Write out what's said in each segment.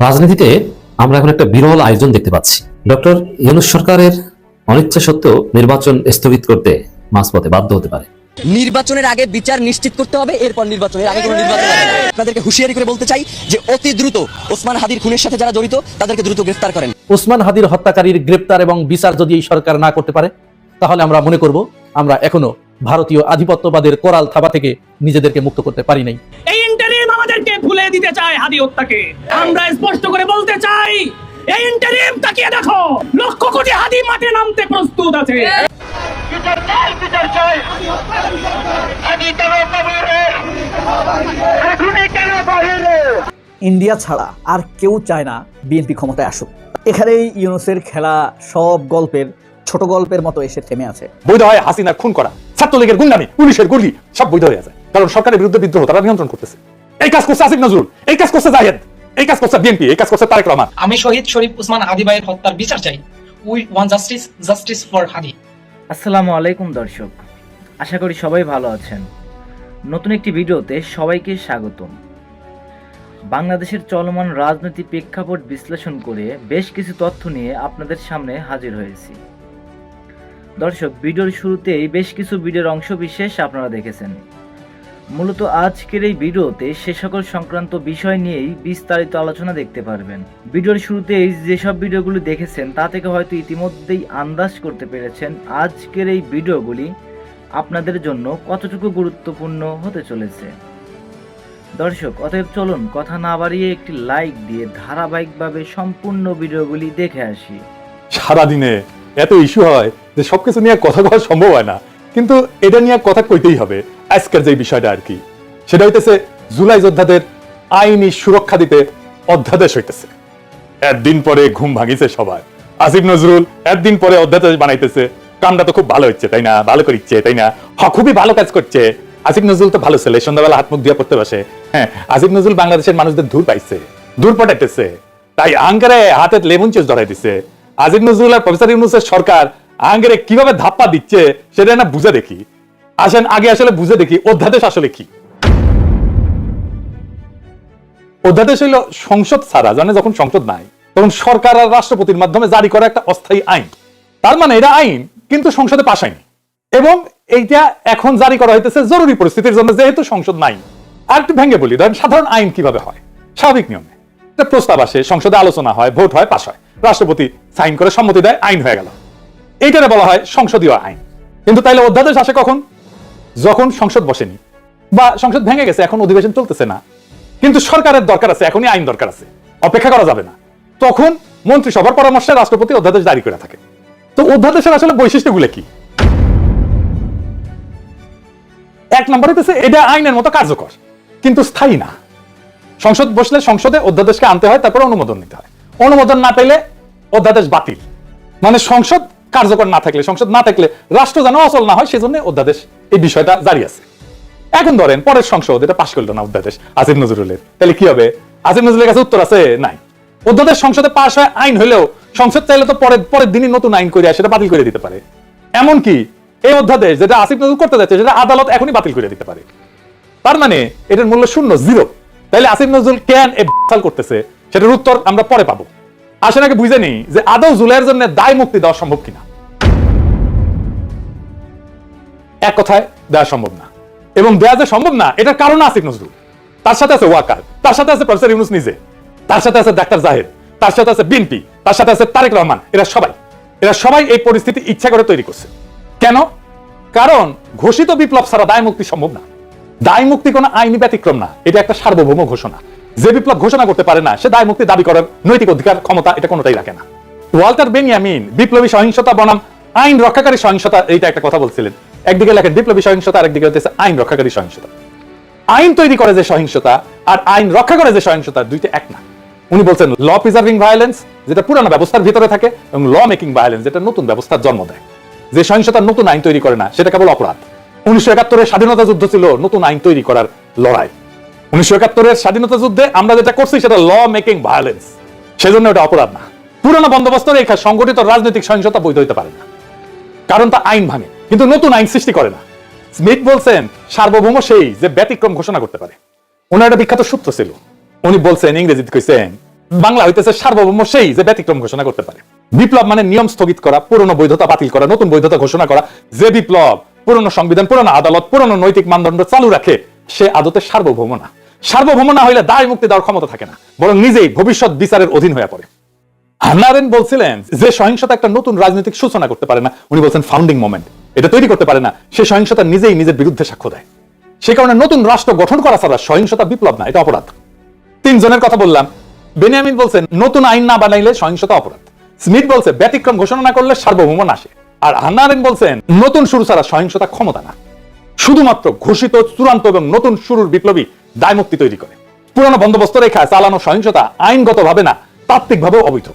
রাজনীতিতে আমরা এখন একটা বিরল আয়োজন দেখতে পাচ্ছি। ডক্টর ইউনুস সরকারের অনিচ্ছা সত্ত্বেও নির্বাচন স্থগিত করতে মাঝপথে বাধ্য হতে পারে। নির্বাচনের আগে বিচার নিশ্চিত করতে হবে এরপর নির্বাচনের আগে কোনো নির্বাচন আপনাদেরকে হুঁশিয়ারি করে বলতে চাই যে অতি দ্রুত ওসমান হাদির খুনের সাথে যারা জড়িত তাদেরকে দ্রুত গ্রেফতার করেন। ওসমান হাদির হত্যাকারীর গ্রেপ্তার এবং বিচার যদি এই সরকার না করতে পারে তাহলে আমরা মনে করব আমরা এখনও ভারতীয় আধিপত্যবাদের কোরাল থাবা থেকে নিজেদেরকে মুক্ত করতে পারি নাই। আমাদেরকে ভুলে দিতে চায় হাদি হত্যাকে আমরা স্পষ্ট করে বলতে চাই এই ইন্টারিম তাকিয়ে দেখো লক্ষ কোটি হাদি মাঠে নামতে প্রস্তুত আছে। ইন্ডিয়া ছাড়া আর কেউ চায় না বিএনপি ক্ষমতায় আসুক। এখানেই ইউনুসের খেলা সব গল্পের ছোট গল্পের মতো এসে থেমে আছে। বৈধ হয় হাসিনা খুন করা ছাত্রলীগের গুন্ডামি পুলিশের গুলি সব বৈধ হয়ে আছে। কারণ সরকারের বিরুদ্ধে বিদ্রোহ তারা নিয়ন্ত্রণ করতেছে। এই কাজ করছে আসিফ নজরুল এই কাজ করছে জাহেদ এই কাজ করছে বিএনপি এই কাজ করছে তারেক রহমান। আমি শহীদ শরীফ উসমান হাদি ভাইয়ের হত্যার বিচার চাই। We want justice justice for Hadi. আসসালামু আলাইকুম দর্শক আশা করি সবাই ভালো আছেন। নতুন একটি ভিডিওতে সবাইকে স্বাগতম। বাংলাদেশের চলমান রাজনৈতিক প্রেক্ষাপট বিশ্লেষণ করে বেশ কিছু তথ্য নিয়ে আপনাদের সামনে হাজির হয়েছি। দর্শক ভিডিওর শুরুতেই বেশ কিছু ভিডিওর অংশ বিশেষ আপনারা দেখেছেন। মূলত আজকের এই ভিডিওতে সে সকল সংক্রান্ত বিষয় নিয়েই বিস্তারিত আলোচনা দেখতে পারবেন। ভিডিওর শুরুতেই যেসব ভিডিওগুলি দেখেছেন, তা থেকে হয়তো ইতিমধ্যেই আন্দাজ করতে পেরেছেন আজকের এই ভিডিওগুলি আপনাদের জন্য কতটুকু গুরুত্বপূর্ণ হতে চলেছে। দর্শক, অতএব চলুন কথা না বাড়িয়ে একটি লাইক দিয়ে ধারাবাহিকভাবে সম্পূর্ণ ভিডিওগুলি দেখে আসি। সারাদিনে এত ইস্যু হয় যে সবকিছু নিয়ে কথা বলা সম্ভব হয় না। কিন্তু এটা নিয়ে কথা কইতেই হবে। আজকের যে বিষয়টা আর কি, সেটা হইতেছে জুলাই যোদ্ধাদের আইনি সুরক্ষা দিতে অধ্যাদেশ হইতেছে। একদিন পরে ঘুম ভাঙিছে সবার। আসিফ নজরুল একদিন পরে অধ্যাদেশ বানাইতেছে। কামটা তো খুব ভালো হচ্ছে, তাই না? ভালো করিচ্ছে, তাই না? হ, খুবই ভালো কাজ করছে। আসিফ নজরুল তো ভালো ছেলে, সন্ধ্যাবেলা হাত মুখ দিয়ে পড়তে বসে। হ্যাঁ আসিফ নজরুল বাংলাদেশের মানুষদের দূর পাইছে দূর পটাইতেছে। তাই আঙ্গারে হাতে লেমন চেস ধরাই দিছে। আজিজ নজরুল আর প্রফেসর ইউনুসের সরকার আঙ্গারে কীভাবে ধাপ্পা দিচ্ছে, সেটা না বুঝে দেখি। আসেন, আগে আসলে বুঝে দেখি অধ্যাদেশ আসলে কি। অধ্যাদেশ হইল সংসদ ছাড়া জানে যখন সংসদ নাই, তখন সরকার আর রাষ্ট্রপতির মাধ্যমে জারি করা একটা অস্থায়ী আইন। তার মানে এটা আইন, কিন্তু সংসদে পাশ হয়নি। এবং এইটা এখন জারি করা হইতেছে জরুরি পরিস্থিতির জন্য, যেহেতু সংসদ নাই। আর একটু ভেঙে বলি, ধরেন, সাধারণ আইন কীভাবে হয়? স্বাভাবিক নিয়মে। প্রস্তাব আসে, সংসদে আলোচনা হয়, ভোট হয়, পাশ হয়। রাষ্ট্রপতি সাইন করে সম্মতি দেয়, আইন হয়ে গেল। এইটারে বলা হয় সংসদীয় আইন। কিন্তু তাইলে অধ্যাদেশ আসে কখন? যখন সংসদ বসেনি, বা সংসদ ভেঙে গেছে, এখন অধিবেশন চলতেছে না, কিন্তু সরকারের দরকার আছে, এখনই আইন দরকার আছে, অপেক্ষা করা যাবে না। তখন মন্ত্রিসভার পরামর্শে রাষ্ট্রপতি অধ্যাদেশ জারি করে থাকে। তো অধ্যাদেশের আসলে বৈশিষ্ট্যগুলো কি? এক নম্বর হইতেছে, এটা আইনের মতো কার্যকর, কিন্তু স্থায়ী না। সংসদ বসলে সংসদে অধ্যাদেশকে আনতে হয়, তারপরে অনুমোদন নিতে হয়। অনুমোদন না পেলে অধ্যাদেশ বাতিল। মানে সংসদ কার্যকর না থাকলে, সংসদ না থাকলে রাষ্ট্র যেন অচল না হয়, সেজন্য অধ্যাদেশ এই বিষয়টা জারি আছে। এখন ধরেন, পরের সংসদ, এটা পাশ করল না অধ্যাদেশ আসিফ নজরুলের। তাহলে কি হবে? আসিফ নজরুলের কাছে উত্তর আছে, নাই। অধ্যাদেশ সংসদে পাশ হয়, আইন হলেও সংসদ চাইলে তো পরের পরের দিনই নতুন আইন করে সেটা বাতিল করে দিতে পারে। এমনকি এই অধ্যাদেশ যেটা আসিফ নজরুল করতে যাচ্ছে, সেটা আদালত এখনই বাতিল করে দিতে পারে। তার মানে এটার মূল্য শূন্য জিরো তাইলে আসিফ নজরুল কেন এ ফাল করতেছে? সেটার উত্তর আমরা পরে পাবো। আসেন আগে বুঝে নেই যে আদৌ জুলাইয়ের জন্য দায় মুক্তি দেওয়া সম্ভব কিনা। এক কথায় দেওয়া সম্ভব না। এবং দেওয়া যে সম্ভব না, এটার কারণ আসিফ নজরুল। তার সাথে আছে ওয়াকার, তার সাথে আছে প্রফেসর ইউনুস নিজে, তার সাথে আছে ডাক্তার জাহেদ, তার সাথে আছে বিএনপি, তার সাথে আছে তারেক রহমান, এরা সবাই এরা সবাই এই পরিস্থিতি ইচ্ছা করে তৈরি করছে। কেন? কারণ ঘোষিত বিপ্লব ছাড়া দায় মুক্তি সম্ভব না। দায় মুক্তি কোনো আইনি ব্যতিক্রম না, এটা একটা সার্বভৌম ঘোষণা। যে বিপ্লব ঘোষণা করতে পারে না, সে দায় মুক্তি দাবি করার নৈতিক অধিকার, ক্ষমতা, এটা কোনোটাই রাখে না। ওয়াল্টার বেনিয়ামিন, বিপ্লবী সহিংসতা বনাম, আইন রক্ষাকারী সহিংসতা, এইটা একটা কথা বলছিলেন। একদিকে লেখেন বিপ্লবী সহিংসতা আর একদিকে হচ্ছে আইন রক্ষাকারী সহিংসতা। আইন তৈরি করে যে সহিংসতা আর আইন রক্ষা করে যে সহিংসতা দুইটা এক না। উনি বলছেন ল প্রিজার্ভিং ভায়োলেন্স যেটা পুরানো ব্যবস্থার ভিতরে থাকে, এবং ল মেকিং ভায়োলেন্স যেটা নতুন ব্যবস্থার জন্ম দেয়। যে সহিংসতার নতুন আইন তৈরি করে না, সেটা কেবল অপরাধ। উনিশশো একাত্তরের স্বাধীনতা যুদ্ধ ছিল নতুন আইন তৈরি করার লড়াই। উনিশশো একাত্তরের স্বাধীনতা যুদ্ধে আমরা যেটা করছি, সেটা ল মেকিং ভায়োলেন্স সেজন্য ওটা অপরাধ না। পুরানো বন্দোবস্ত রেখা সংগঠিত রাজনৈতিক সহিংসতা বৈধ হতে পারে না। কারণ তা আইন ভাঙে। কিন্তু নতুন আইন সৃষ্টি করে না। স্মিথ বলছেন সার্বভৌম সেই যে ব্যতিক্রম ঘোষণা করতে পারে। ওনার একটা বিখ্যাত সূত্র ছিল। উনি বলছেন, ইংরেজিতে কইছেন, বাংলা হইতেছে সার্বভৌম সেই যে ব্যতিক্রম ঘোষণা করতে পারে। বিপ্লব মানে নিয়ম স্থগিত করা, পুরনো বৈধতা বাতিল করা, নতুন বৈধতা ঘোষণা করা। যে বিপ্লব, পুরনো সংবিধান, পুরনো আদালত, পুরনো নৈতিক মানদণ্ড চালু রাখে, সে আদতে সার্বভৌম না। সার্বভৌম না হইলে দায় মুক্তি দেওয়ার ক্ষমতা থাকে না, বরং নিজেই ভবিষ্যৎ বিচারের অধীন হয়ে পড়ে। হান্নারেন বলছিলেন যে সহিংসতা একটা নতুন রাজনৈতিক সূচনা করতে পারে না। উনি বলছেন ফাউন্ডিং মোমেন্ট এটা তৈরি করতে পারে না। সে সহিংসতা নিজেই নিজের বিরুদ্ধে সাক্ষ্য দেয়। সে কারণে নতুন রাষ্ট্র গঠন করা ছাড়া সহিংসতা বিপ্লব না, এটা অপরাধ। তিনজনের কথা বললাম। বেনিয়ামিন বলছেন, নতুন আইন না বানাইলে সহিংসতা অপরাধ। স্মিথ বলছে, ব্যতিক্রম ঘোষণা না করলে সার্বভৌম আসে আর হান্নারেন বলছেন, নতুন শুরু ছাড়া সহিংসতা ক্ষমতা না। শুধুমাত্র ঘোষিত, চূড়ান্ত এবং নতুন শুরুর বিপ্লবী দায়মুক্তি তৈরি করে। পুরনো বন্দোবস্ত রেখা চালানো সহিংসতা আইনগত ভাবে না তাত্ত্বিক ভাবেও অবৈধ।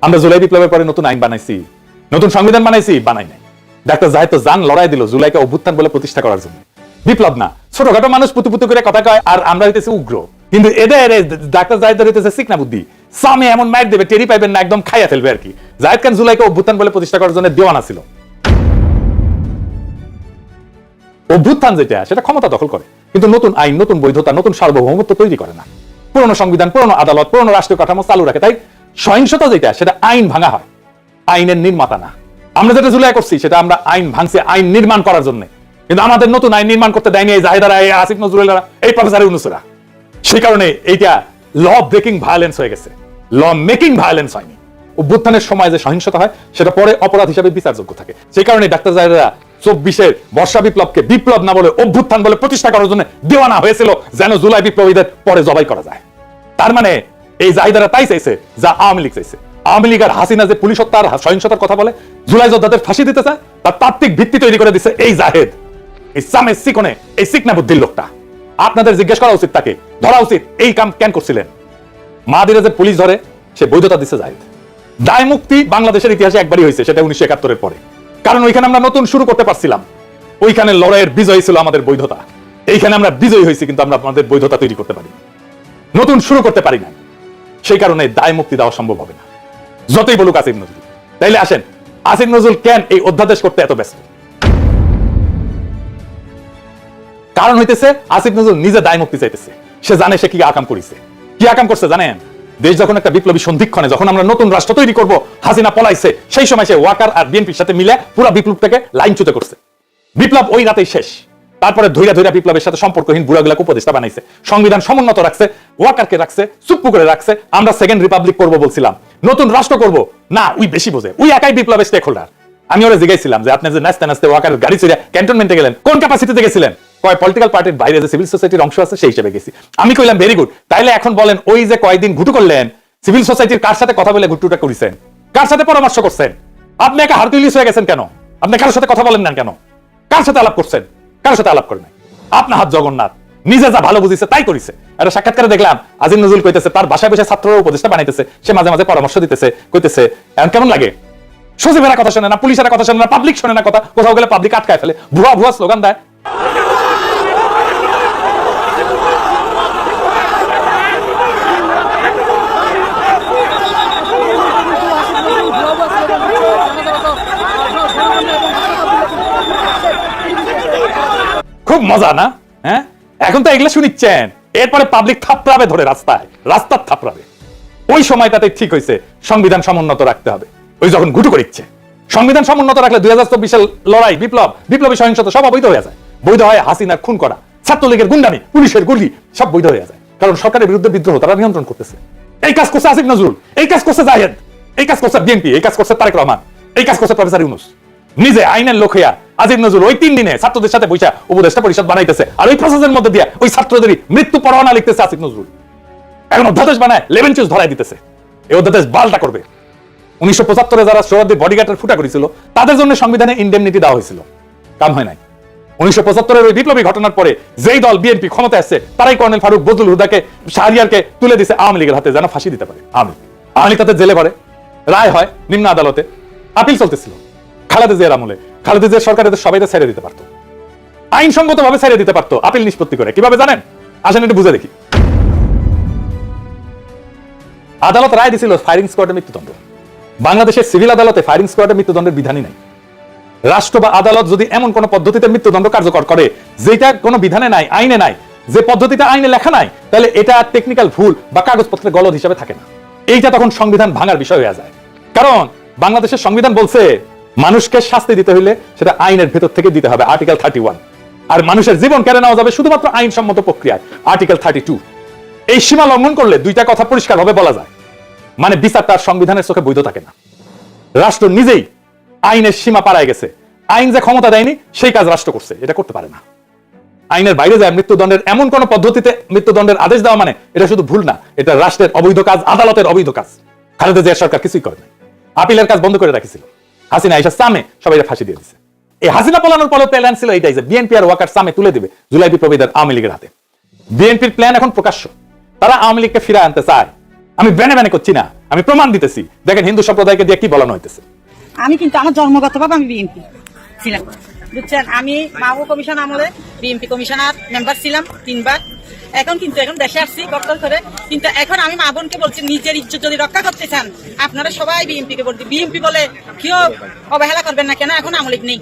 আমরা জুলাই বিপ্লবের পরে নতুন আইন বানাইছি। নতুন সংবিধান বানাইছি, বানাই নাই। ডাক্তার জাহেদ তো জান লড়াই দিল, জুলাইকে অভ্যুত্থান বলে প্রতিষ্ঠা করার জন্য। বিপ্লব না। ছোটখাটো মানুষ পুতু পুতু করে কথা কয়, আর আমরা হইতেছি উগ্র। কিন্তু এটা এর ডাক্তার জাহেদ হইতেছে সিকনা বুদ্ধি। সামে এমন মাইর দেবে, টেরি পাইবেন না, একদম খাইয়া ফেলবে আর কি। জাহেদ খান জুলাইকে অভ্যুত্থান বলে প্রতিষ্ঠা করার জন্য দেওয়ানা ছিল। অভ্যুত্থান যেটা, সেটা ক্ষমতা দখল করে। কিন্তু নতুন আইন, নতুন বৈধতা, নতুন সার্বভৌমত্ব তৈরি করে না। পুরনো সংবিধান, পুরনো আদালত, পুরনো রাষ্ট্রীয় কাঠামো চালু রাখে। তাই সহিংসতা যেটা, সেটা আইন ভাঙা হয়। আইনের নির্মাতা না। আমরা যেটা জুলাই করছি, সেটা আমরা আইন ভাঙছি, আইন নির্মাণ করার জন্য। কিন্তু আমাদের নতুন আইন নির্মাণ করতে দেয়নি এই জাহেদারা, এই আসিফ নজরুলেরা, এই প্রফেসর ইউনুসরা। সেই কারণে এইটা ল ব্রেকিং ভায়োলেন্স হয়ে গেছে। ল মেকিং ভায়োলেন্স হয়নি। অভ্যুত্থানের সময় যে সহিংসতা হয়, সেটা পরে অপরাধ হিসাবে বিচারযোগ্য থাকে। সেই কারণে ডাক্তার জাহেদরা চব্বিশের বর্ষা বিপ্লবকে বিপ্লব না বলে অভ্যুত্থান বলে প্রতিষ্ঠা করার জন্য দেওয়ানা হয়েছিল যেন জুলাই বিপ্লবীদের পরে জবাই করা যায়। তার মানে এই জাহিদারা তাই চাইছে, যা আওয়ামী লীগ চাইছে। আওয়ামী লীগ আর হাসিনা যে পুলিশ হত্যার সহিংসতার কথা বলে, জুলাই যোদ্ধাদের ফাঁসি দিতে চায়, তার তাত্ত্বিক ভিত্তি তৈরি করে দিচ্ছে এই জাহেদ। এই সামে সিকনে, এই সিকনা বুদ্ধির লোকটা। আপনাদের জিজ্ঞেস করা উচিত তাকে, ধরা উচিত, এই কাম কেন করছিলেন? মাদিরা যে পুলিশ ধরে, সে বৈধতা দিচ্ছে জাহেদ। দায় মুক্তি বাংলাদেশের ইতিহাসে একবারই হয়েছে, সেটা উনিশশো একাত্তরের পরে। কারণ ওইখানে আমরা নতুন শুরু করতে পারছিলাম। ওইখানে লড়াইয়ের বিজয় ছিল আমাদের বৈধতা। এইখানে আমরা বিজয়ী হয়েছি, কিন্তু আমরা আমাদের বৈধতা তৈরি করতে পারি নতুন শুরু করতে পারি না সেই কারণে দায় মুক্তি দেওয়া সম্ভব হবে না। যতই বলুক আসিফ নজরুল। তাইলে আসেন, আসিফ নজরুল কেন এই অধ্যাদেশ করতে এত ব্যস্ত? কারণ হইতেছে, আসিফ নজরুল নিজে দায় মুক্তি চাইতেছে। সে জানে সে কি আকাম করেছে। কি আকাম করছে জানেন? দেশ যখন একটা বিপ্লবী সন্ধিক্ষণে যখন আমরা নতুন রাষ্ট্র তৈরি করব, হাসিনা পলাইছে, সেই সময় সে ওয়াকার আর বিএনপির সাথে মিলে পুরো বিপ্লবটাকে লাইন চুতে করছে। বিপ্লব ওই রাতেই শেষ। তারপরে ধৈর্য ধৈর্য বিপ্লবের সাথে সম্পর্কহীন বুড়াগুলাকে উপদেষ্টা বানাইছে। সংবিধান সমুন্নত রাখছে, ওয়াকারকে রাখছে চুপ্পু করে রাখছে। আমরা সেকেন্ড রিপাবলিক করব বলছিলাম। নতুন রাষ্ট্র করব? না, উই বেশি বোঝে। উই একাই বিপ্লবের স্টেক হোল্ডার আমি ওরা জিজ্ঞাসিলাম যে আপনি যে নাচতে নাচতে ওয়াকার গাড়ি চড়িয়া ক্যান্টনমেন্টে গেলেন, কোন ক্যাপাসিটিতে গেছিলেন? কয় পলিটিক্যাল পার্টির বাইরে যে সিভিল সোসাইটির অংশ আছে, সেই হিসেবে গেছি। আমি কইলাম ভেরি গুড তাইলে এখন বলেন, ওই যে কয়েকদিন ঘুটু করলেন সিভিল সোসাইটির কার সাথে কথা বলে ঘুটুটা করেছেন? কার সাথে পরামর্শ করছেন? আপনি একা হারতুলিস হয়ে গেছেন কেন? আপনি কারোর সাথে কথা বলেন না কেন? কার সাথে আলাপ করছেন? কারোর সাথে আলাপ করে নাই। আপনার হাত জগন্নাথ, নিজে যা ভালো বুঝিছে তাই করিছে। একটা সাক্ষাৎকারে দেখলাম, আজিম নজরুল কইতেছে, তার বাসায় বসে ছাত্র উপদেষ্টা বানাইতেছে, সে মাঝে মাঝে পরামর্শ দিতেছে, কইতেছে এখন কেমন লাগে? সচিবেরা কথা শোনে না, পুলিশের কথা শোনে না পাবলিক শোনে না কথা, কোথাও গেলে পাবলিক আটকায় ফেলে, ভুয়া ভুয়া স্লোগান দেয়। খুব মজা, না? হ্যাঁ? এখন তো এগুলো শুনিচ্ছেন। এরপরে পাবলিক থাপড়াবে ধরে রাস্তায়। রাস্তার থাপড়াবে। ওই সময়টাতে ঠিক হয়েছে, সংবিধান সমুন্নত রাখতে হবে। ওই যখন ঘুটু করিচ্ছে। সংবিধান সমুন্নত রাখলে দুই হাজার চব্বিশের লড়াই, বিপ্লব, বিপ্লবী সহিংসতা সব অবৈধ হয়ে যায়। বৈধ হয় হাসিনার খুন করা, ছাত্রলীগের গুন্ডামি, পুলিশের গুলি, সব বৈধ হয়ে যায়। কারণ সরকারের বিরুদ্ধে বিদ্রোহ, তারা নিয়ন্ত্রণ করতেছে। এই কাজ করছে আসিফ নজরুল, এই কাজ করছে জাহেদ, এই কাজ করছে বিএনপি, এই কাজ করছে তারেক রহমান, এই কাজ করছে প্রফেসর ইউনুস। নিজে আইনের লোক হইয়া আজিম নজরুল ওই তিন দিনে ছাত্রদের সাথে বৈশা উপদেষ্টা পরিষদ বানাইতেছে। আর ওই প্রসেসের মধ্যে দিয়ে ওই ছাত্রদেরই মৃত্যু পরোয়ানা লিখতেছে আসিফ নজরুল। এখন অধ্যাদেশ বানায় লেভেন চুজ ধরাই দিতেছে। এই অধ্যাদেশ বালটা করবে। উনিশশো পঁচাত্তরে যারা সোহরাদ্দি বডিগার্ডের ফুটা করেছিল, তাদের জন্য সংবিধানে ইন্ডেমনিটি দেওয়া হয়েছিল। কাম হয় নাই। উনিশশো পঁচাত্তরের ওই বিপ্লবী ঘটনার পরে যেই দল বিএনপি ক্ষমতা আসছে, তারাই কর্নেল ফারুক বদুল হুদাকে শাহরিয়ারকে তুলে দিছে আওয়ামী লীগের হাতে, যেন ফাঁসি দিতে পারে। আওয়ামী। আওয়ামী তাদের জেলে পড়ে। রায় হয় নিম্ন আদালতে। আপিল চলতেছিল। খালেদা জিয়ার আমলে। খালেদা জিয়ার সরকার এদের সবাই ছেড়ে দিতে পারতো। আইনসঙ্গত ভাবে ছেড়ে দিতে পারতো। আপিল নিষ্পত্তি করে। কীভাবে জানেন? আসেন একটু বুঝে দেখি। আদালত রায় দিছিল ফায়ারিং স্কোয়াডের মৃত্যুদণ্ড। বাংলাদেশের সিভিল আদালতে ফায়ারিং স্কোয়াডের মৃত্যুদণ্ডের বিধানই নাই। রাষ্ট্র বা আদালত যদি এমন কোন পদ্ধতিতে মৃত্যুদণ্ড কার্যকর করে যেটা কোনো বিধানে নাই, আইনে নাই, যে পদ্ধতিতে আইনে লেখা নাই, তাহলে এটা টেকনিক্যাল ভুল বা কাগজপত্রের গলদ হিসাবে থাকে না। এইটা তখন সংবিধান ভাঙার বিষয় হয়ে যায়। কারণ বাংলাদেশের সংবিধান বলছে মানুষকে শাস্তি দিতে হইলে সেটা আইনের ভেতর থেকে দিতে হবে আর্টিকেল থার্টি ওয়ান আর মানুষের জীবন কেড়ে নেওয়া যাবে শুধুমাত্র আইনসম্মত প্রক্রিয়ায় আর্টিকেল থার্টি টু এই সীমা লঙ্ঘন করলে দুইটা কথা পরিষ্কারভাবে বলা যায়। মানে বিচার তার সংবিধানের চোখে বৈধ থাকে না। রাষ্ট্র নিজেই আইনের সীমা পাড়ায় গেছে। আইন যে ক্ষমতা দেয়নি, সেই কাজ রাষ্ট্র করছে, এটা করতে পারে না। আইনের বাইরে যায় মৃত্যুদণ্ডের এমন কোন পদ্ধতিতে মৃত্যুদণ্ডের আদেশ দেওয়া মানে এটা শুধু ভুল না, এটা রাষ্ট্রের অবৈধ কাজ, আদালতের অবৈধ কাজ। খালেদা জিয়া সরকার কিছুই করে নাই। আপিলের কাজ বন্ধ করে রাখিছিল হাসিনা এসে সামে সবাই ফাঁসি দিয়ে দিছে। এই হাসিনা পলানোর পরে প্ল্যান ছিল এইটাই যে বিএনপি আর ওয়াকার সামে তুলে দেবে জুলাই বিপ্লবীদের আওয়ামী লীগের হাতে। বিএনপির প্ল্যান এখন প্রকাশ্য। তারা আওয়ামী লীগকে ফিরে আনতে চায়। আমি ব্যানে ব্যানে করছি না। আমি প্রমাণ দিতেছি। দেখেন হিন্দু সম্প্রদায়কে দিয়ে কি বলানো হইতেছে। আমি কিন্তু আমার জন্মগতভাবে আমি বিএনপি ছিলাম। বুঝছেন, আমি মাহবুব কমিশন আমলে, বিএনপি কমিশনার, মেম্বার ছিলাম তিনবার। এখন কিন্তু এখন দেশে আসছি কর্তন করে। কিন্তু এখন আমি মা বোনকে বলছি, নিজের ইজ্জত যদি রক্ষা করতে চান, আপনারা সবাই বিএনপি কে বলছি বিএনপি বলে কেউ অবহেলা করবেন না, কেন এখন আমলিক নেই?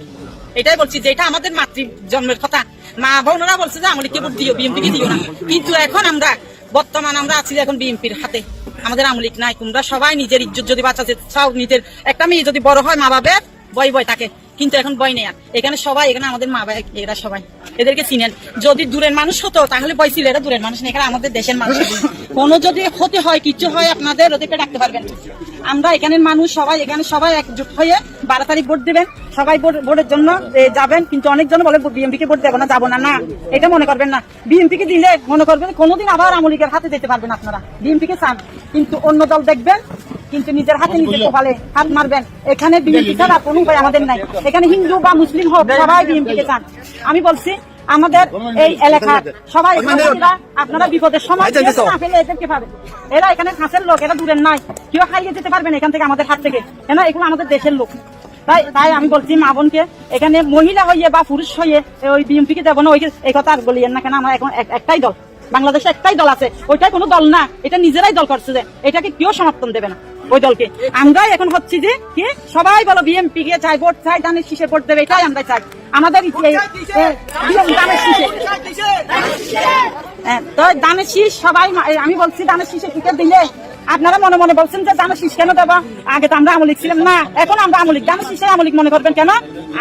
এটাই বলছি যেটা আমাদের মাতৃ জন্মের কথা। মা বোনরা বলছে যে আমলিককে ভোট দিও বিএনপি কে দিও না। কিন্তু এখন আমরা, বর্তমান আমরা আছি এখন বিএনপির হাতে। আমাদের আমলিক নাই, তোমরা সবাই নিজের ইজ্জত যদি বাঁচাতে চাও, নিজের একটা মেয়ে যদি বড় হয়, মা বাবের বয় বয় থাকে। কিন্তু এখন নেই আর। এখানে সবাই এখানে আমাদের মা বাবা এরা সবাই। এদেরকে চিনেন যদি দূরের মানুষ হতো তাহলে বয় ছিল এরা দূরের মানুষ না এখানে আমাদের দেশের মানুষ কোনো যদি ক্ষতি হয় কিছু হয় আপনাদের ওদেরকে ডাকতে পারবেন। আমরা এখানের মানুষ সবাই এখানে সবাই একজুট হয়ে বারো তারিখ ভোট দিবেন। সবাই ভোটের জন্য যাবেন। কিন্তু অনেকজন বলে বিএমপি কে ভোট দেবো না যাব না না। এটা মনে করবেন না। বিএমপি কে দিলে মনে করবেন কোনোদিন আবার আমলিকের হাতে যেতে পারবেন আপনারা। বিএমপি কে চান। কিন্তু অন্য দল দেখবেন কিন্তু নিজের হাতে নিজে কপালে হাত মারবেন। এখানে বিএনপি ছাড়া কোনো উপায় আমাদের নাই। এখানে হিন্দু বা মুসলিম হোক সবাই বিএনপি কে চান। আমি বলছি আমাদের এই এলাকার সবাই আপনারা- আপনারা বিপদের সময় কেউ না পেলে এদেরকে পাবেন এরা এখানে খাসের লোক এরা দূরের নয়। কেউ হারিয়ে যেতে পারবেন এখান থেকে আমাদের হাত থেকে। কেন? এগুলো আমাদের দেশের লোক। তাই তাই আমি বলছি মা বোনকে এখানে মহিলা হইয়ে বা পুরুষ হইয়ে ওই বিএমপি কে দেবো না ওই এই কথা আর বলিয়েন না। কেন? আমরা এখন একটাই দল। বাংলাদেশে একটাই দল আছে। ওইটাই কোনো দল না। এটা নিজেরাই দল করছে যে এটাকে কেউ সমর্থন দেবে না। ওই দলকে। আমরাই এখন হচ্ছি যে কি? সবাই বলো বিএমপি কে চাই ভোট চাই দানের শীষে ভোট দেবে এটাই আমরা চাই। আমাদের শীষে। তো দানের শীষ সবাই আমি বলছি দানের শীষে টিকিট দিলে আপনারা মনে মনে বলছেন যে দানের শীষ কেন দেবা? আগে তো আমরা আমলিক ছিলাম। না এখন আমরা আমলিক। দানের শীষে আমলিক মনে করবেন কেন?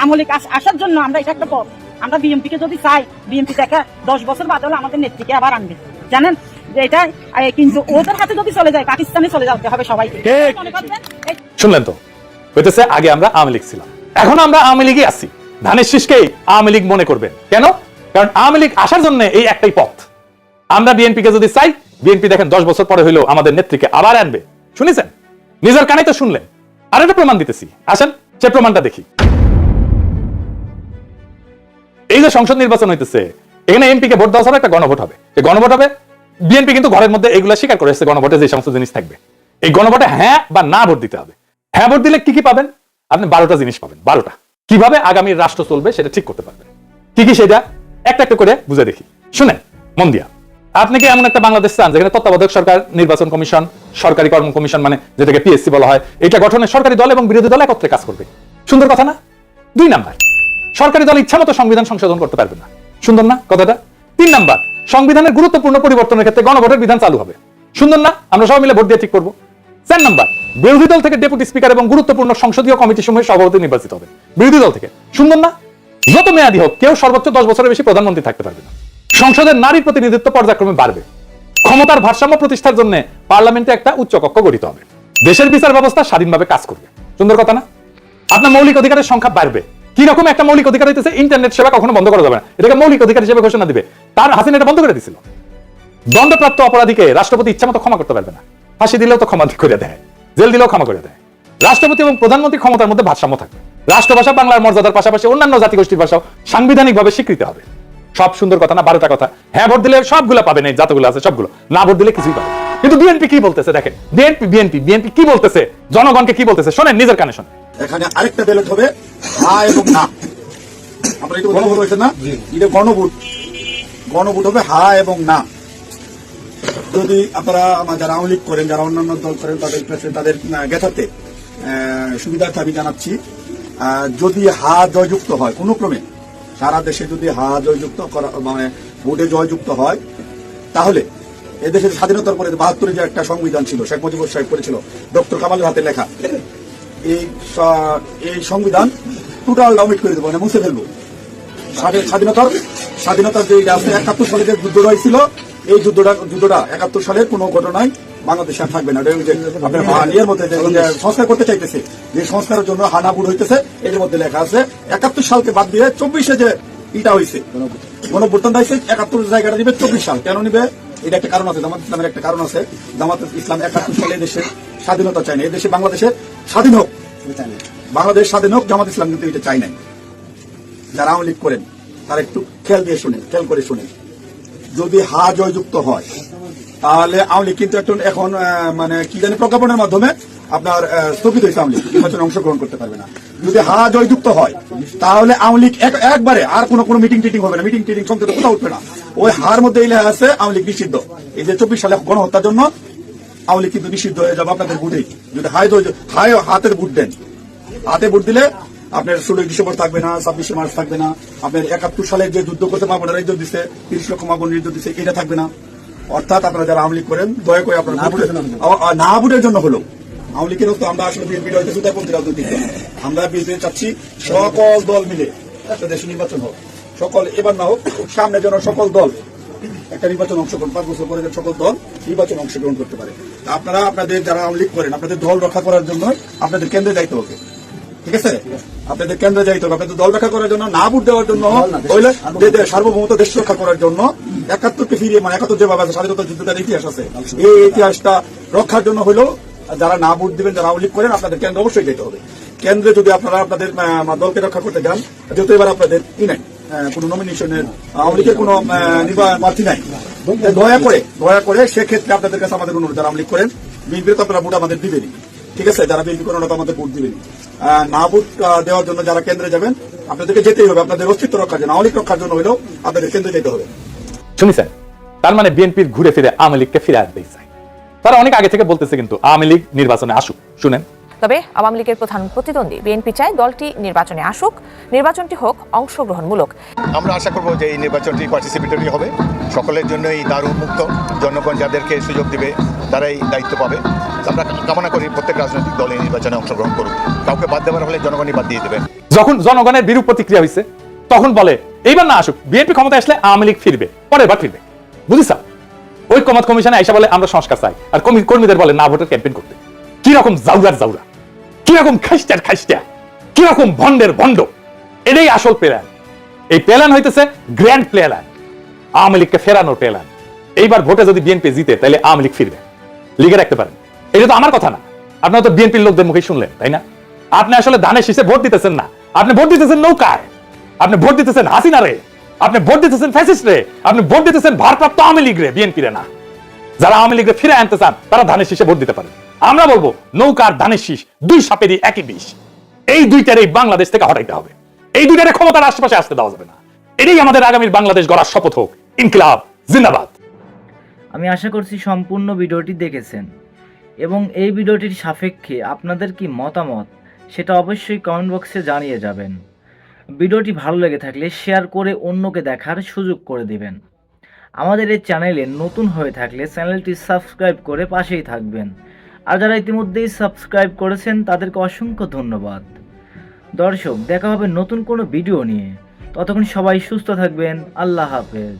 আমলিক আস- আসার জন্য আমরা এটা একটা পথ। আমরা বিএমপি কে যদি চাই বিএমপি দেখা দশ বছর বাদ হলে আমাদের নেত্রীকে আবার আনবে। জানেন? যে এটা কিন্তু ওদের হাতে যদি চলে যায় পাকিস্তানে চলে যেতে হবে সবাইকে। শুনলেন তো? হইতেছে আগে আমরা আওয়ামী লীগ ছিলাম। এখন আমরা আওয়ামী লীগই আছি। ধানের শীষকেই আওয়ামী লীগ মনে করবেন। কেন? কারণ আওয়ামী লীগ আসার জন্য এই একটাই পথ। আমরা বিএনপি কে যদি চাই বিএনপি দেখেন দশ বছর পরে হইলেও আমাদের নেত্রীকে আবার আনবে। শুনেছেন? নিজের কানে তো শুনলেন। আর একটা প্রমাণ দিতেছি। আসেন সে প্রমাণটা দেখি। এই যে সংসদ নির্বাচন হইতেছে এখানে এমপি কে ভোট দেওয়া একটা গণভোট হবে। যে গণভোট হবে বিএনপি কিন্তু ঘরের মধ্যে এগুলো স্বীকার করে এসেছে, গণভোটে যে সমস্ত জিনিস থাকবে। এই গণভোটে হ্যাঁ বা না ভোট দিতে হবে। হ্যাঁ ভোট দিলে কি কি পাবেন? আপনি বারোটা জিনিস পাবেন, বারোটা। কীভাবে আগামী রাষ্ট্র চলবে সেটা ঠিক করতে পারবেন। কি কি সেটা? একটা একটা করে বুঝে দেখি। শুনেন, মন দিয়া। আপনি কি এমন একটা বাংলাদেশ চান যেখানে তত্ত্বাবধায়ক সরকার, নির্বাচন কমিশন, সরকারি কর্ম কমিশন মানে যেটাকে পিএসসি বলা হয়, এটা গঠনে সরকারি দল এবং বিরোধী দল একত্রে কাজ করবে? সুন্দর কথা না? দুই নাম্বার, সরকারি দল ইচ্ছা মতো সংবিধান সংশোধন করতে পারবে না। সুন্দর না কথাটা? তিন নাম্বার, সংবিধানের গুরুত্বপূর্ণ পরিবর্তনের ক্ষেত্রে গণভোটের বিধান চালু হবে। সুন্দর না? আমরা সবাই মিলে ভোট দিয়ে ঠিক করব। চার নাম্বার, বিরোধী দল থেকে ডেপুটি স্পিকার এবং গুরুত্বপূর্ণ সংসদীয় কমিটি সমূহের সভাপতি নির্বাচিত হবে। বিরোধী দল থেকে। সুন্দর না? যত মেয়াদী হোক, কেউ সর্বোচ্চ দশ বছরের বেশি প্রধানমন্ত্রী থাকতে পারবে না। সংসদের নারী প্রতিনিধিত্ব পর্যায়ক্রমে বাড়বে। ক্ষমতার ভারসাম্য প্রতিষ্ঠার জন্য পার্লামেন্টে একটা উচ্চ কক্ষ গঠিত হবে। দেশের বিচার ব্যবস্থা স্বাধীনভাবে কাজ করবে। সুন্দর কথা না? আপনার মৌলিক অধিকারের সংখ্যা বাড়বে। কি রকম একটা মৌলিক অধিকার হইতেছে? ইন্টারনেট সেবা কখনো বন্ধ করা যাবে না। এটাকে মৌলিক অধিকার হিসেবে ঘোষণা দিবে। তার হাসিনা এটা বন্ধ করে দিছিল। দণ্ডপ্রাপ্ত অপরাধীকে রাষ্ট্রপতি ইচ্ছা মতো ক্ষমা করতে পারবে না। ফাঁসি দিলেও তো ক্ষমা করে দেয়। জেল দিলেও ক্ষমা করে দেয়। রাষ্ট্রপতি এবং প্রধানমন্ত্রী ক্ষমতার মধ্যে ভারসাম্য থাকবে। রাষ্ট্রভাষা, বাংলার মর্যাদার পাশাপাশি অন্যান্য জাতিগোষ্ঠীর ভাষাও সাংবিধানিকভাবে স্বীকৃত হবে। সব সুন্দর কথা না, বারোটা কথা। হ্যাঁ ভোট দিলে সবগুলো পাবেন এই যতগুলো আছে সবগুলো। না ভোট দিলে কিছুই পাবে কিন্তু বিএনপি কি বলতেছে, দেখেন? বিএনপি বিএনপি বিএনপি কি বলতেছে? জনগণকে কি বলতেছে? শোনেন, নিজের কানে শোনেন। এখানে আরেকটা ব্যালট হবে হা এবং না। আমরা এটা গণভোট হয়েছে না? এটা গণভোট। গণভোট হবে হা এবং না। যদি আপনারা যারা আওয়ামী লীগ করেন যারা অন্যান্য দল করেন তাদের তাদের আহ, সুবিধার্থে আমি জানাচ্ছি যদি হা জয়যুক্ত হয় কোনো ক্রমে সারা দেশে যদি হা জয়যুক্ত করা মানে ভোটে জয়যুক্ত হয় তাহলে এদেশের স্বাধীনতার পরে বাহাত্তরে যে একটা সংবিধান ছিল শেখ মুজিবুর সাহেব করেছিল ডক্টর কামালের হাতে লেখা এই এই সংবিধান টোটাল অমিট করে দেবো মানে মুছে ফেলব। স্বাধীনতার স্বাধীনতার যে আছে, একাত্তর সালে যে যুদ্ধটা হয়েছিল, এই যুদ্ধটা যুদ্ধটা একাত্তর সালের কোনো ঘটনায় বাংলাদেশে আর থাকবে না। আপনার মধ্যে সংস্কার করতে চাইতেছে, যে সংস্কারের জন্য হানাবুর হইতেছে এর মধ্যে লেখা আছে, একাত্তর সালকে বাদ দিয়ে চব্বিশে যে ইটা হয়েছে গণভুত্থান হয়েছে একাত্তর জায়গাটা নিবে চব্বিশ সাল। কেন নিবে? এটা একটা কারণ আছে, জামাত ইসলামের একটা কারণ আছে। জামাত ইসলাম একাত্তর সালে দেশের স্বাধীনতা চায় না। এদেশে বাংলাদেশের স্বাধীন হোক। বাংলাদেশ স্বাধীন হোক, জামাত ইসলাম কিন্তু এটা চাই নাই। যারা আওয়ামী লীগ করেন, তারা একটু খেয়াল দিয়ে শুনেন খেয়াল করে শুনেন। যদি হা জয়যুক্ত হয়, তাহলে আওয়ামী লীগ কিন্তু একটু এখন মানে কি জানি প্রজ্ঞাপনের মাধ্যমে আপনার স্থগিত হয়েছে আওয়ামী লীগ। নির্বাচনে অংশগ্রহণ করতে পারবে না। যদি হা জয়যুক্ত হয়, তাহলে আওয়ামী লীগ একবারে আর কোনো কোনো মিটিং টিটিং হবে না। মিটিং টিটিং সংসদে কোথাও উঠবে না। ওই হার মধ্যে এই লেখা আছে আওয়ামী লীগ নিষিদ্ধ। এই যে চব্বিশ সালে গণহত্যার জন্য আওয়ামী লীগ কিন্তু নিষিদ্ধ হয়ে যাবে আপনাদের ভোটেই। যদি হাই হাই হাতের বুট দেন। হাতে বুট দিলে আপনার ষোলোই ডিসেম্বর থাকবে না ছাব্বিশে মার্চ থাকবে না। আপনার একাত্তর সালে যে যুদ্ধ করতে মা বোনেরা দিচ্ছে তিরিশ লক্ষ মা ইজ্জত দিচ্ছে এটা থাকবে না। অর্থাৎ আপনারা যারা আওয়ামী লীগ করেন দয়া করে আপনারা না ভোটের জন্য হলো। আওয়ামী লীগের তো আমরা আসলে বিএনপি হইতে সুতাপন্থী রাজনৈতিক আমরা বিএনপি চাচ্ছি সকল দল মিলে একটা দেশে নির্বাচন হোক। সকল এবার না হোক সামনে যেন সকল দল একটা নির্বাচন অংশগ্রহণ পাঁচ বছর পরে সকল দল নির্বাচন অংশগ্রহণ করতে পারে। আপনারা আপনাদের যারা আওয়ামী লীগ করেন আপনাদের দল রক্ষা করার জন্য আপনাদের কেন্দ্রে যাইতে হবে। ঠিক আছে? আপনাদের কেন্দ্রে যাইতে হবে। আপনাদের দল রক্ষা করার জন্য না ভোট দেওয়ার জন্য হইলে সার্বভৌমত্ব দেশ রক্ষা করার জন্য একাত্তরকে ফিরিয়ে মানে একাত্তর যেভাবে আছে স্বাধীনতা যুদ্ধটার ইতিহাস আছে। এই ইতিহাসটা রক্ষার জন্য হইল যারা না ভোট দিবেন যারা আওয়ামী লীগ করেন আপনাদের কেন্দ্রে অবশ্যই যেতে হবে। কেন্দ্রে যদি আপনারা আপনাদের দলকে রক্ষা করতে যান যেহেতু এবার আপনাদের ই নাই। কোনো নমিনেশনের আওয়ামী লীগের কোনো প্রার্থী নাই। দয়া করে দয়া করে সেক্ষেত্রে আপনাদের কাছে আমাদের অনুরোধ আওয়ামী লীগ করেন বিএনপির তো আপনারা ভোট আমাদের দিবেনই। ঠিক আছে? যারা বিএনপি করেন ওরা তো আমাদের ভোট দিবেনই। আহ, না ভোট দেওয়ার জন্য যারা কেন্দ্রে যাবেন আপনাদেরকে যেতেই হবে। আপনাদের অস্তিত্ব রক্ষার জন্য আওয়ামী রক্ষার জন্য হলেও আপনাদের কেন্দ্রে যেতে হবে। শুনিছেন তার মানে বিএনপির ঘুরে ফিরে আওয়ামী লীগকে ফিরে আসতেই চায় তারা অনেক আগে থেকে বলতেছে কিন্তু আওয়ামী লীগ নির্বাচনে আসুক। শুনেন। তবে আওয়ামী লীগের প্রধান প্রতিদ্বন্দ্বী বিএনপি চায় দলটি নির্বাচনে আসুক নির্বাচনটি হোক অংশগ্রহণমূলক। আমরা আশা করব যে এই নির্বাচনটি পার্টিসিপেটরি হবে। সকলের জন্যই দ্বার উন্মুক্ত জনগণ যাদেরকে সুযোগ দিবে তারাই দায়িত্ব পাবে। আমরা কামনা করি প্রত্যেক রাজনৈতিক দল এই নির্বাচনে অংশগ্রহণ করুক। কাউকে বাদ দেওয়ার হলে জনগণই বাদ দিয়ে দেবে। যখন জনগণের বিরূপ প্রতিক্রিয়া হয়েছে তখন বলে এইবার না আসুক। বিএনপি ক্ষমতা আসলে আওয়ামী লীগ ফিরবে পরের বার ফিরবে। বুঝিস ওই কমাত কমিশনে এসে বলে আমরা সংস্কার চাই। আর কর্মী- কর্মীদের বলে না ভোটের ক্যাম্পেইন করতে। কি রকম জাউরার জাউরা। কি রকম খাইস্টার খাইস্টা কি রকম ভন্ডের ভন্ড এটাই আসল প্ল্যান। এই প্ল্যান হইতেছে গ্র্যান্ড প্ল্যান। আওয়ামী লীগকে ফেরানোর প্ল্যান। এইবার ভোটে যদি বিএনপি জিতে, তাহলে আওয়ামী লীগ ফিরবে। লিগে রাখতে পারেন। এটা তো আমার কথা না। আপনারা তো বিএনপির লোকদের মুখে শুনলেন, তাই না? আপনি আসলে ধানের শীষে ভোট দিতেছেন না। আপনি ভোট দিতেছেন নৌকায়। আপনি ভোট দিতেছেন হাসিনা রে। আপনি ভোট দিতেছেন ফ্যাসিস্ট রে। আপনি ভোট দিতেছেন ভারপ্রাপ্ত আওয়ামী লীগ রে, বিএনপি রে না। যারা আওয়ামী লীগকে ফিরে আনতে চান, তারা ধানের শীষে ভোট দিতে পারে আমরা বলব নৌকার ধানের শীষ, দুই সাপেরই একই বিষ। এই দুইটার বাংলাদেশ থেকে হটাইতে হবে। এই দুইটারে ক্ষমতার আশেপাশে আসতে দেওয়া যাবে না। এটাই আমাদের আগামীর বাংলাদেশ গড়ার শপথ হোক। ইনকিলাব, জিন্দাবাদ। আমি আশা করছি সম্পূর্ণ ভিডিওটি দেখেছেন। এবং এই ভিডিওটির সাপেক্ষে আপনাদের কি মতামত, সেটা অবশ্যই কমেন্ট বক্সে জানিয়ে যাবেন। ভিডিওটি ভালো লেগে থাকলে শেয়ার করে অন্যকে দেখার সুযোগ করে দিবেন। আমাদের এই চ্যানেলে নতুন হয়ে থাকলে চ্যানেলটি সাবস্ক্রাইব করে পাশেই থাকবেন। আর যারা ইতিমধ্যেই সাবস্ক্রাইব করেছেন, তাদেরকে অসংখ্য ধন্যবাদ। দর্শক, দেখা হবে নতুন কোনো ভিডিও নিয়ে। ততক্ষণ সবাই সুস্থ থাকবেন। আল্লাহ হাফেজ।